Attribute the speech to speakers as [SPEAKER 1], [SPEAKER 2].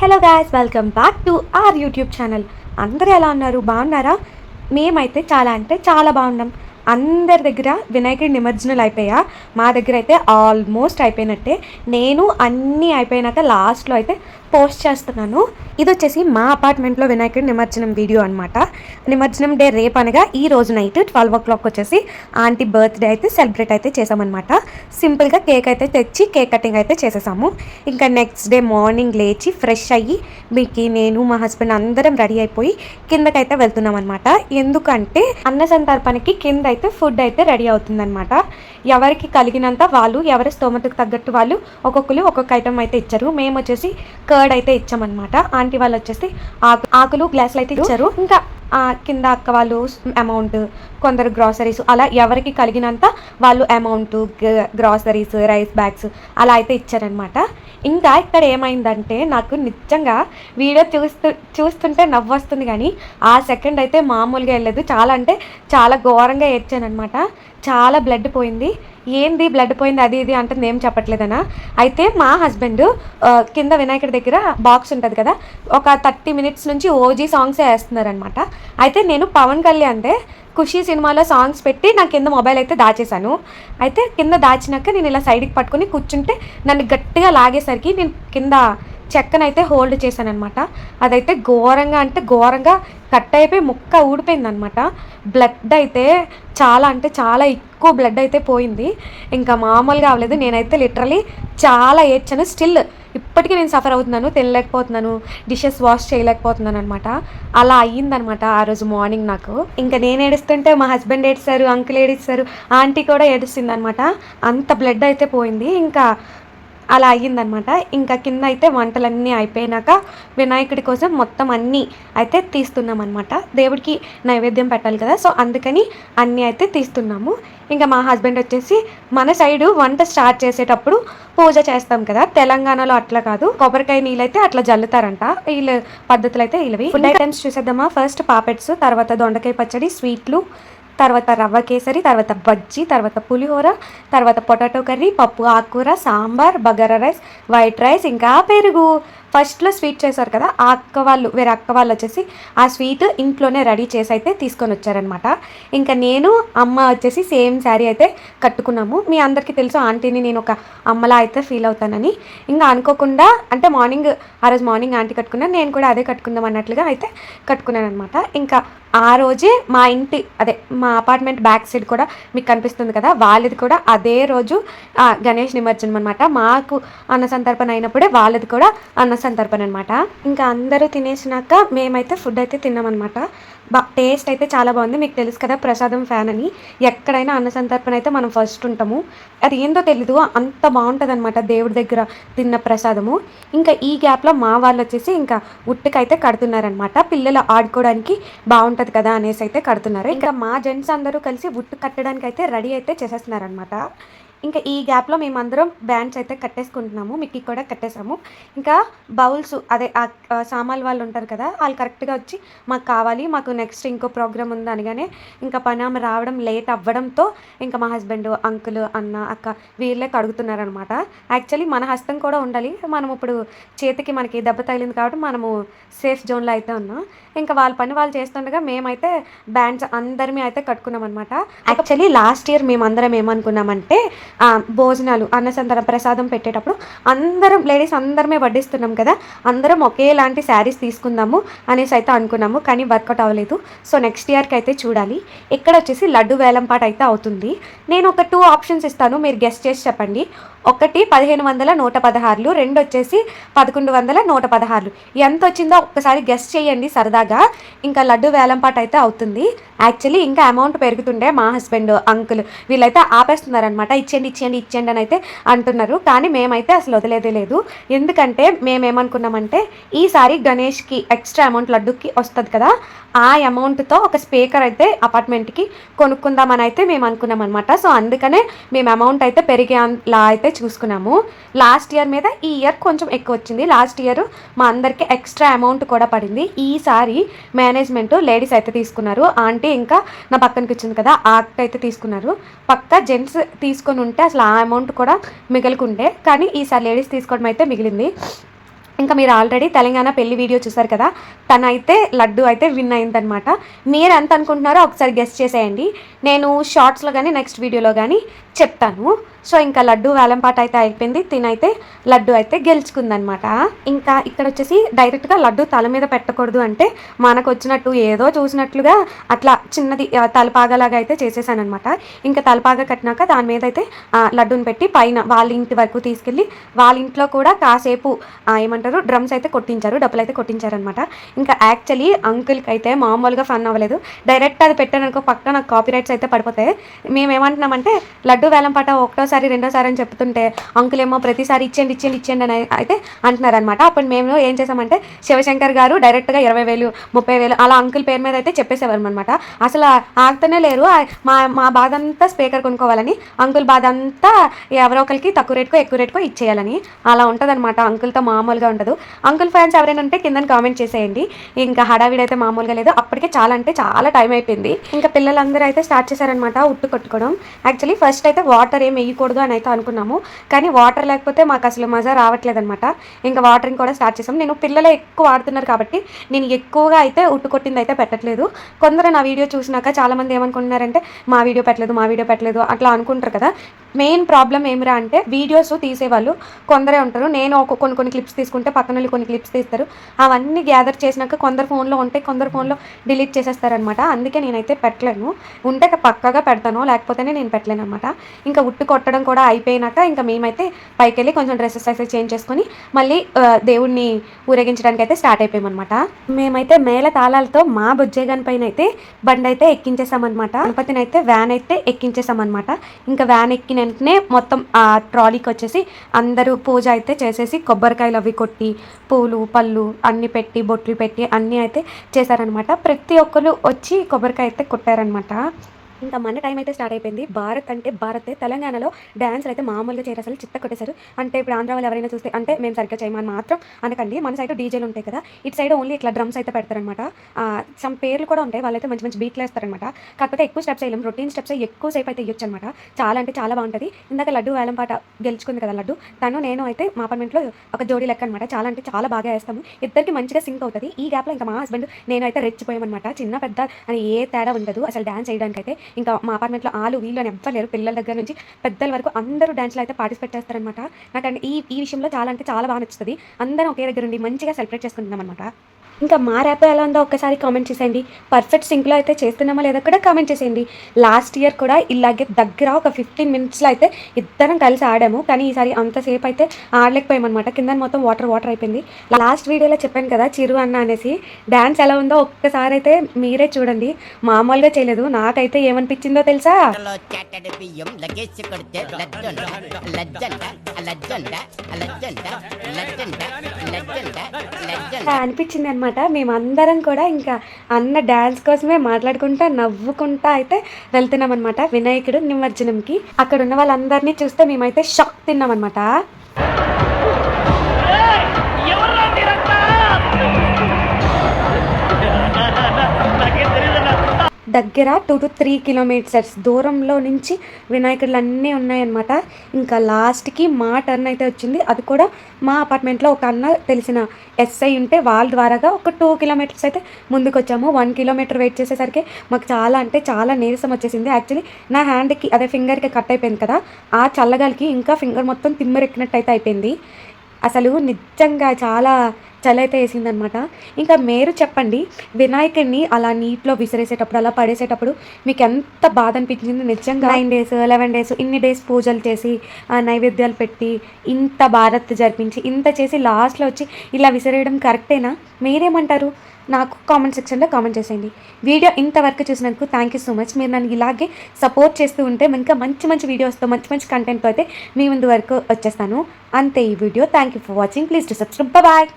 [SPEAKER 1] Hello guys welcome back to our YouTube channel అందరూ ఎలా ఉన్నారు? బాగున్నారా? మేమైతే చాలా అంటే చాలా బాగున్నాం. అందరి దగ్గర వినాయకుడి నిమజ్జనాలు అయిపోయా. మా దగ్గర అయితే ఆల్మోస్ట్ అయిపోయినట్టే. నేను అన్నీ అయిపోయినాక లాస్ట్లో అయితే పోస్ట్ చేస్తున్నాను. ఇది వచ్చేసి మా అపార్ట్మెంట్లో వినాయకుడి నిమజ్జనం వీడియో అనమాట నిమజ్జనం డే రేపు అనగా ఈ రోజు నైట్ ట్వెల్వ్ ఓ క్లాక్ వచ్చేసి ఆంటీ బర్త్డే అయితే సెలబ్రేట్ అయితే చేసామన్నమాట సింపుల్గా కేక్ అయితే తెచ్చి కేక్ కటింగ్ అయితే చేసేసాము. ఇంకా నెక్స్ట్ డే మార్నింగ్ లేచి ఫ్రెష్ అయ్యి మీకు నేను మా హస్బెండ్ అందరం రెడీ అయిపోయి కిందకైతే వెళ్తున్నాం అనమాట ఎందుకంటే అన్న సందర్భానికి కింద అయితే ఫుడ్ అయితే రెడీ అవుతుందన్నమాట. ఎవరికి కలిగినంత వాళ్ళు ఎవరి స్తోమతకు తగ్గట్టు వాళ్ళు ఒక్కొక్కరు ఒక్కొక్క ఐటమ్ అయితే ఇచ్చారు. మేము వచ్చేసి కర్డ్ అయితే ఇచ్చామన్నమాట. ఆంటీ వాళ్ళు వచ్చేసి ఆకు ఆకులు గ్లాసులు అయితే ఇచ్చారు. ఇంకా కింద అక్క వాళ్ళు అమౌంట్ కొందరు గ్రాసరీస్ అలా ఎవరికి కలిగినంత వాళ్ళు అమౌంట్ గ్రాసరీస్ రైస్ బ్యాగ్స్ అలా అయితే ఇచ్చారనమాట ఇంకా ఇక్కడ ఏమైందంటే నాకు నిజంగా వీడియో చూస్తూ చూస్తుంటే నవ్వు వస్తుంది కానీ ఆ సెకండ్ అయితే మామూలుగా వెళ్ళలేదు చాలా అంటే చాలా ఘోరంగా ఏడ్చానమాట చాలా బ్లడ్ పోయింది. ఏంది బ్లడ్ పోయింది అది ఇది అంటే ఏం చెప్పట్లేదనా? అయితే మా హస్బెండ్ కింద వినాయకుడి దగ్గర బాక్స్ ఉంటుంది కదా ఒక థర్టీ మినిట్స్ నుంచి ఓజీ సాంగ్సే వేస్తున్నారనమాట అయితే నేను పవన్ కళ్యాణ్దే ఖుషి సినిమాలో సాంగ్స్ పెట్టి నా కింద మొబైల్ అయితే దాచేశాను. అయితే కింద దాచినాక నేను ఇలా సైడ్కి పట్టుకొని కూర్చుంటే నన్ను గట్టిగా లాగేసరికి నేను కింద చెక్కనైతే హోల్డ్ చేశాను అనమాట అదైతే ఘోరంగా అంటే ఘోరంగా కట్ అయిపోయి ముక్క ఊడిపోయిందనమాట బ్లడ్ అయితే చాలా అంటే చాలా ఎక్కువ బ్లడ్ అయితే పోయింది. ఇంకా మామూలుగా అవ్వలేదు. నేనైతే లిటరలీ చాలా ఏడ్చాను. స్టిల్ ఇప్పటికీ నేను సఫర్ అవుతున్నాను తినలేకపోతున్నాను డిషెస్ వాష్ చేయలేకపోతున్నాను అనమాట అలా అయ్యిందనమాట ఆ రోజు మార్నింగ్ నాకు. ఇంకా నేను ఏడుస్తుంటే మా హస్బెండ్ ఏడిస్తారు అంకుల్ ఏడిస్తారు ఆంటీ కూడా ఏడుస్తుంది అనమాట అంత బ్లడ్ అయితే పోయింది. ఇంకా అలా అయ్యిందనమాట. ఇంకా కింద అయితే వంటలన్నీ అయిపోయినాక వినాయకుడి కోసం మొత్తం అన్నీ అయితే తీస్తున్నాం అనమాట దేవుడికి నైవేద్యం పెట్టాలి కదా సో అందుకని అన్నీ అయితే తీస్తున్నాము. ఇంకా మా హస్బెండ్ వచ్చేసి మన సైడు వంట స్టార్ట్ చేసేటప్పుడు పూజ చేస్తాం కదా తెలంగాణలో అట్లా కాదు కొబ్బరికాయ నీళ్ళైతే అట్లా జల్లుతారంట. వీళ్ళ పద్ధతులు అయితే వీళ్ళవి ఫుడ్ ఐటమ్స్ చూసేద్దామా? ఫస్ట్ పాపెట్స్ తర్వాత దొండకాయ పచ్చడి స్వీట్లు తర్వాత రవ్వ కేసరి తర్వాత బజ్జీ తర్వాత పులిహోర తర్వాత పొటాటో కర్రీ పప్పు ఆకుకూర sambar bagara rice white rice ఇంకా పెరుగు. ఫస్ట్లో స్వీట్ చేశారు కదా ఆ అక్క వాళ్ళు వేరే అక్క వాళ్ళు వచ్చేసి ఆ స్వీట్ ఇంట్లోనే రెడీ చేసి అయితే తీసుకొని వచ్చారనమాట ఇంకా నేను అమ్మ వచ్చేసి సేమ్ శారీ అయితే కట్టుకున్నాము. మీ అందరికీ తెలుసు ఆంటీని నేను ఒక అమ్మలా అయితే ఫీల్ అవుతానని. ఇంకా అనుకోకుండా అంటే మార్నింగ్ ఆ రోజు మార్నింగ్ ఆంటీ కట్టుకున్నాను నేను కూడా అదే కట్టుకుందాం అన్నట్లుగా అయితే కట్టుకున్నాను అనమాట ఇంకా ఆ రోజే మా ఇంటి అదే మా అపార్ట్మెంట్ బ్యాక్ సైడ్ కూడా మీకు కనిపిస్తుంది కదా వాళ్ళది కూడా అదే రోజు గణేష్ నిమజ్జనం అనమాట మాకు అన్న సంతర్పణ అయినప్పుడే వాళ్ళది కూడా అన్న సంతర్పణ అనమాట ఇంకా అందరూ తినేసినాక మేమైతే ఫుడ్ అయితే తిన్నామన్నమాట. బా టేస్ట్ అయితే చాలా బాగుంది. మీకు తెలుసు కదా ప్రసాదం ఫ్యాన్ అని. ఎక్కడైనా అన్న సంతర్పణ అయితే మనం ఫస్ట్ ఉంటాము. అది ఏందో తెలీదు. అంత బాగుంటుంది అనమాట దేవుడి దగ్గర తిన్న ప్రసాదము. ఇంకా ఈ గ్యాప్లో మా వాళ్ళు వచ్చేసి ఇంకా ఉట్టుకైతే కడుతున్నారనమాట పిల్లలు ఆడుకోవడానికి బాగుంటుంది కదా అనేసి అయితే కడుతున్నారు. ఇంకా మా జెంట్స్ అందరూ కలిసి ఉట్టు కట్టడానికి అయితే రెడీ అయితే చేసేస్తున్నారనమాట ఇంకా ఈ గ్యాప్లో మేమందరం బ్యాండ్స్ అయితే కట్టేసుకుంటున్నాము మిక్కీ కూడా కట్టేసాము. ఇంకా బౌల్స్ అదే ఆ సామాన్ వాళ్ళు ఉంటారు కదా వాళ్ళు కరెక్ట్గా వచ్చి మాకు కావాలి మాకు నెక్స్ట్ ఇంకో ప్రోగ్రామ్ ఉంది అనగానే ఇంకా పని ఆమె రావడం లేట్ అవ్వడంతో ఇంకా మా హస్బెండ్ అంకుల్ అన్న అక్క వీళ్ళే కడుగుతున్నారనమాట. యాక్చువల్లీ మన హస్తం కూడా ఉండాలి మనం ఇప్పుడు చేతికి మనకి దెబ్బ తగిలింది కాబట్టి మనము సేఫ్ జోన్లో అయితే ఉన్నాం. ఇంకా వాళ్ళ పని వాళ్ళు చేస్తుండగా మేమైతే బ్యాండ్స్ అందరిమీ అయితే కట్టుకున్నాం అనమాట యాక్చువల్లీ లాస్ట్ ఇయర్ మేమందరం ఏమనుకున్నామంటే భోజనాలు అన్నసంతర ప్రసాదం పెట్టేటప్పుడు అందరం లేడీస్ అందరమే వడ్డిస్తున్నాం కదా అందరం ఒకేలాంటి శారీస్ తీసుకుందాము అనేసి అయితే అనుకున్నాము కానీ వర్కౌట్ అవ్వలేదు. సో నెక్స్ట్ ఇయర్కి అయితే చూడాలి. ఇక్కడ వచ్చేసి లడ్డు వేలంపాట అయితే అవుతుంది. నేను ఒక టూ ఆప్షన్స్ ఇస్తాను మీరు గెస్ట్ చేసి చెప్పండి. ఒకటి పదిహేను వందల నూట పదహారులు రెండు వచ్చేసి పదకొండు వందల నూట పదహారులు. ఎంత వచ్చిందో ఒక్కసారి గెస్ట్ చేయండి సరదాగా. ఇంకా లడ్డు వేలంపాట అయితే అవుతుంది. యాక్చువల్లీ ఇంకా అమౌంట్ పెరుగుతుండే మా హస్బెండ్ అంకుల్ వీళ్ళైతే ఆపేస్తున్నారనమాట ఇచ్చేయండి ఇచ్చేయండి ఇచ్చేయండి అని అయితే అంటున్నారు. కానీ మేమైతే అసలు వదిలేదే లేదు. ఎందుకంటే మేమేమనుకున్నామంటే ఈసారి గణేష్కి ఎక్స్ట్రా అమౌంట్ లడ్డుకి వస్తుంది కదా ఆ అమౌంట్తో ఒక స్పీకర్ అయితే అపార్ట్మెంట్కి కొనుక్కుందామని అయితే మేము అనుకున్నాం అనమాట సో అందుకనే మేము అమౌంట్ అయితే పెరిగేలా అయితే చూసుకున్నాము. లాస్ట్ ఇయర్ మీద ఈ ఇయర్ కొంచెం ఎక్కువ వచ్చింది. లాస్ట్ ఇయర్ మా అందరికి ఎక్స్ట్రా అమౌంట్ కూడా పడింది. ఈసారి మేనేజ్మెంట్ లేడీస్ అయితే తీసుకున్నారు. ఆంటీ ఇంకా నా పక్కనకి వచ్చింది కదా ఆ అక్క అయితే తీసుకున్నారు. పక్క జెంట్స్ తీసుకొని ఉంటే అసలు ఆ అమౌంట్ కూడా మిగలుకుండే. కానీ ఈసారి లేడీస్ తీసుకోవడం అయితే మిగిలింది. ఇంకా మీరు ఆల్రెడీ తెలంగాణ పెళ్ళి వీడియో చూసారు కదా తనైతే లడ్డు అయితే విన్ అయిందనమాట మీరు ఎంత అనుకుంటున్నారో ఒకసారి గెస్ట్ చేసేయండి. నేను షార్ట్స్లో కానీ నెక్స్ట్ వీడియోలో కానీ చెప్తాను. సో ఇంకా లడ్డు వేలంపాట అయితే అయిపోయింది. తినైతే లడ్డు అయితే గెలుచుకుందనమాట ఇంకా ఇక్కడ వచ్చేసి డైరెక్ట్గా లడ్డు తల మీద పెట్టకూడదు అంటే మనకు వచ్చినట్టు ఏదో చూసినట్లుగా అట్లా చిన్నది తలపాగలాగా అయితే చేసేసానమాట ఇంకా తలపాగా కట్టినాక దాని మీద అయితే ఆ, లడ్డూని పెట్టి పైన వాళ్ళ ఇంటి వరకు తీసుకెళ్ళి వాళ్ళ ఇంట్లో కూడా కాసేపు ఏమంటారు డ్రమ్స్ అయితే కొట్టించారు డబ్బులు అయితే కొట్టించారనమాట ఇంకా యాక్చువల్లీ అంకుల్కి అయితే మామూలుగా ఫన్ అవ్వలేదు. డైరెక్ట్ అది పెట్టాననుకో పక్కన నాకు కాపీ రైట్స్ అయితే పడిపోతాయి. మేము ఏమంటున్నామంటే లడ్డు వేలంపాట ఒకటోసారి ఒకసారి రెండోసారి అని చెప్తుంటే అంకుల్ ఏమో ప్రతిసారి ఇచ్చేయండి ఇచ్చేయండి ఇచ్చేయండి అని అయితే అంటున్నారనమాట అప్పుడు మేము ఏం చేసామంటే శివశంకర్ గారు డైరెక్ట్గా ఇరవై వేలు ముప్పై వేలు అలా అంకుల్ పేరు మీద అయితే చెప్పేసేవారు అనమాట అసలు ఆగుతూనే లేరు. మా మా బాధ అంతా స్పీకర్ కొనుక్కోవాలని అంకుల్ బాధ అంతా ఎవరో ఒకరికి తక్కువ రేటుకో ఎక్కువ రేట్కో ఇచ్చేయాలని అలా ఉంటుందన్నమాట. అంకుల్తో మామూలుగా ఉండదు. అంకుల్ ఫ్యాన్స్ ఎవరైనా ఉంటే కింద కామెంట్ చేసేయండి. ఇంకా హడావిడి అయితే మామూలుగా లేదు. అప్పటికే చాలా అంటే చాలా టైం అయిపోయింది. ఇంకా పిల్లలందరూ అయితే స్టార్ట్ చేశారనమాట ఉట్టు కొట్టుకోవడం. యాక్చువల్లీ ఫస్ట్ అయితే వాటర్ ఏం వేయకూడదు అని అయితే అనుకున్నాము. కానీ వాటర్ లేకపోతే మాకు అసలు మజా రావట్లేదు అనమాట ఇంకా వాటరింగ్ కూడా స్టార్ట్ చేసాం. నేను పిల్లలే ఎక్కువ వాడుతున్నారు కాబట్టి నేను ఎక్కువగా అయితే ఉట్టు కొట్టింది అయితే పెట్టట్లేదు. కొందరు నా వీడియో చూసినాక చాలామంది ఏమనుకుంటున్నారంటే మా వీడియో పెట్టలేదు మా వీడియో పెట్టలేదు అట్లా అనుకుంటారు కదా. మెయిన్ ప్రాబ్లం ఏమిరా అంటే వీడియోస్ తీసేవాళ్ళు కొందరే ఉంటారు. నేను ఒక కొన్ని కొన్ని క్లిప్స్ తీసుకుంటే పక్కన వాళ్ళు కొన్ని క్లిప్స్ తీస్తారు. అవన్నీ గ్యాదర్ చేసినాక కొందరు ఫోన్లో ఉంటే కొందరు ఫోన్లో డిలీట్ చేసేస్తారనమాట అందుకే నేనైతే పెట్టలేను. ఉంటే పక్కగా పెడతాను లేకపోతేనే నేను పెట్టలేను అనమాట ఇంకా ఉట్టు కొట్టడం కూడా అయిపోయినాక ఇంకా మేమైతే పైకి వెళ్ళి కొంచెం డ్రెస్సెస్ అయితే చేంజ్ చేసుకొని మళ్ళీ దేవుడిని దేవుణ్ణి ఊరేగించడానికి అయితే స్టార్ట్ అయిపోయామన్నమాట. మేమైతే మేళ తాళాలతో మా బుజ్జేగాని పైన అయితే బండి అయితే ఎక్కించేసామన్నమాట గణపతిని అయితే వ్యాన్ అయితే ఎక్కించేసామన్నమాట ఇంకా వ్యాన్ ఎక్కిన వెంటనే మొత్తం ఆ ట్రాలీకి వచ్చేసి అందరూ పూజ అయితే చేసేసి కొబ్బరికాయలు అవి కొట్టి పూలు పళ్ళు అన్ని పెట్టి బొట్లు పెట్టి అన్నీ అయితే చేశారనమాట ప్రతి ఒక్కరు వచ్చి కొబ్బరికాయ అయితే కొట్టారనమాట ఇంకా మన టైం అయితే స్టార్ట్ అయిపోయింది. భారత్ అంటే భారతే. తెలంగాణలో డ్యాన్స్లు అయితే మామూలుగా చేయరు. అసలు చిత్త కొట్టేశారు. అంటే ఇప్పుడు ఆంధ్ర వాళ్ళు ఎవరైనా చూస్తే అంటే మేము సరిగ్గా చేయమని మాత్రం అనకండి. మన సైడ్ డీజేలు ఉంటాయి కదా ఇటు సైడ్ ఓన్లీ ఇట్లా డ్రమ్స్ అయితే పెడతారనమాట సమ్ పేర్లు కూడా ఉంటాయి. వాళ్ళైతే మంచి మంచి బీట్లు వేస్తారనమాట కాకపోతే ఎక్కువ స్టెప్స్ వేయలేం రొటీన్ స్టెప్స్ ఎక్కువ సేపు అయితే ఇవ్వచ్చు అనమాట చాలా అంటే చాలా బాగుంటుంది. ఇందాక లడ్డు వేలం పాట గెలుచుకుంది కదా లడ్డు. తను నేను అయితే మా అపార్ట్మెంట్లో ఒక జోడీ లెక్క అనమాట చాలా అంటే చాలా బాగా వేస్తాము. ఇద్దరికి మంచిగా సింక్ అవుతుంది. ఈ గ్యాప్లో ఇంకా మా హస్బెండ్ నేను అయితే రెచ్చిపోయామన్నమాట. చిన్న పెద్ద అని ఏ తేడా ఉండదు. అసలు డ్యాన్స్ చేయడానికి అయితే ఇంకా మా అపార్ట్మెంట్లో ఆలు వీళ్ళు అని ఎవ్వరు లేరు పిల్లల దగ్గర నుంచి. పెద్దల వరకు అందరూ డ్యాన్స్లో అయితే పార్టిసిపేట్ చేస్తారనమాట నాకు ఈ ఈ విషయంలో చాలా అంటే చాలా బాగా నచ్చుతుంది. అందరం ఒకే దగ్గర ఉండి మంచిగా సెలబ్రేట్ చేసుకుంటున్నాం అనమాట ఇంకా మా ర్యాప్ ఎలా ఉందో ఒక్కసారి కామెంట్ చేసేయండి. పర్ఫెక్ట్ సింక్లో అయితే చేస్తున్నామా లేదా కూడా కామెంట్ చేసేయండి. లాస్ట్ ఇయర్ కూడా ఇలాగే దగ్గర ఒక ఫిఫ్టీన్ మినిట్స్లో అయితే ఇద్దరం కలిసి ఆడాము. కానీ ఈసారి అంతసేపు అయితే ఆడలేకపోయామన్నమాట. కింద మొత్తం వాటర్ వాటర్ అయిపోయింది. లాస్ట్ వీడియోలో చెప్పాను కదా చిరు అన్న అనేసి. డ్యాన్స్ ఎలా ఉందో ఒక్కసారి అయితే మీరే చూడండి. మామూలుగా చేయలేదు. నాకైతే ఏమనిపించిందో తెలుసా? అనిపించింది అనమాట మేమందరం కూడా ఇంకా అన్న డ్యాన్స్ కోసమే మాట్లాడుకుంటా నవ్వుకుంటా అయితే వెళ్తున్నాం అనమాట వినాయకుడు నిమజ్జనంకి. అక్కడ ఉన్న వాళ్ళందరినీ చూస్తే మేమైతే షాక్ తిన్నాం అనమాట దగ్గర టూ టు త్రీ కిలోమీటర్స్ దూరంలో నుంచి వినాయకుడులు అన్నీ ఉన్నాయన్నమాట. ఇంకా లాస్ట్కి మా టర్న్ అయితే వచ్చింది. అది కూడా మా అపార్ట్మెంట్లో ఒక అన్న తెలిసిన ఎస్ఐ ఉంటే వాళ్ళ ద్వారాగా ఒక టూ కిలోమీటర్స్ అయితే ముందుకు వచ్చాము వన్ కిలోమీటర్ వెయిట్ చేసేసరికి మాకు చాలా అంటే చాలా నీరసం వచ్చేసింది. యాక్చువల్లీ నా హ్యాండ్కి అదే ఫింగర్కి కట్ అయిపోయింది కదా. ఆ చల్లగాలికి ఇంకా ఫింగర్ మొత్తం తిమ్మిరెక్కినట్టు అయితే అయిపోయింది. అసలు నిజంగా చాలా చలి అయితే వేసిందనమాట. ఇంకా మీరు చెప్పండి వినాయకుడిని అలా నీటిలో విసిరేసేటప్పుడు అలా పడేసేటప్పుడు మీకు ఎంత బాధ అనిపించింది నిజంగా నైన్ డేస్ లెవెన్ డేస్ ఇన్ని డేస్ పూజలు చేసి ఆ నైవేద్యాలు పెట్టి ఇంత భారత్ జరిపించి ఇంత చేసి లాస్ట్లో వచ్చి ఇలా విసిరేయడం కరెక్టేనా? మీరేమంటారు? నాకు కామెంట్ సెక్షన్లో కామెంట్ చేసేయండి. వీడియో ఇంతవరకు చూసినందుకు థ్యాంక్ యూ సో మచ్ మీరు నన్ను ఇలాగే సపోర్ట్ చేస్తూ ఉంటే ఇంకా మంచి మంచి వీడియోస్తో మంచి మంచి కంటెంట్తో అయితే మీ ముందు వరకు వచ్చేస్తాను. అంతే ఈ video. Thank you for watching please to subscribe bye